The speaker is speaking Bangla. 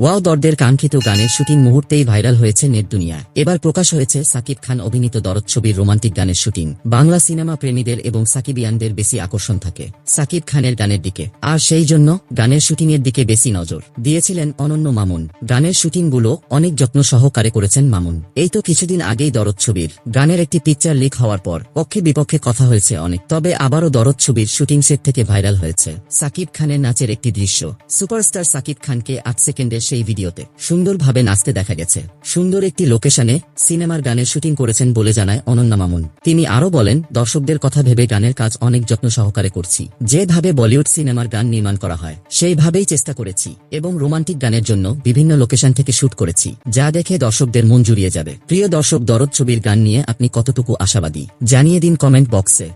ওয়াও দর্দের কাঙ্ক্ষিত গানের শুটিং মুহূর্তেই ভাইরাল হয়েছে নেট দুনিয়া। এবার প্রকাশ হয়েছে সাকিব খান অভিনীত দরদ ছবির রোমান্টিক গানের শুটিং। বাংলা সিনেমা প্রেমীদের এবং সাকিবিয়ানদের বেশি আকর্ষণ থাকে সাকিব খানের গানের দিকে। আর সেই জন্য গানের শুটিংয়ের দিকে বেশি নজর। দিয়েছিলেন অনন্য মামুন। গানের শুটিংগুলো অনেক যত্ন সহকারে করেছেন মামুন। এই তো কিছুদিন আগেই দরদ ছবির গানের একটি পিকচার লিক হওয়ার পর পক্ষে বিপক্ষে কথা হয়েছে অনেক। তবে আবারও দরদ ছবির শুটিং সেট থেকে ভাইরাল হয়েছে। সাকিব খানের নাচের একটি দৃশ্য। সুপারস্টার সাকিব খানকে আট সেকেন্ডের সেই ভিডিওতে সুন্দরভাবে নাচতে দেখা গেছে। সুন্দর একটি লোকেশনে সিনেমার গানের শুটিং করেছেন বলে জানায় অনন্যা মামুন। তিনি আরও বলেন, দর্শকদের কথা ভেবে গানের কাজ অনেক যত্ন সহকারে করছি। যেভাবে বলিউড সিনেমার গান নির্মাণ করা হয়, সেইভাবেই চেষ্টা করেছি এবং রোমান্টিক গানের জন্য বিভিন্ন লোকেশন থেকে শুট করেছি, যা দেখে দর্শকদের মন জুড়িয়ে যাবে। প্রিয় দর্শক, দরদ ছবির গান নিয়ে আপনি কতটুকু আশাবাদী? জানিয়ে দিন কমেন্ট বক্সে।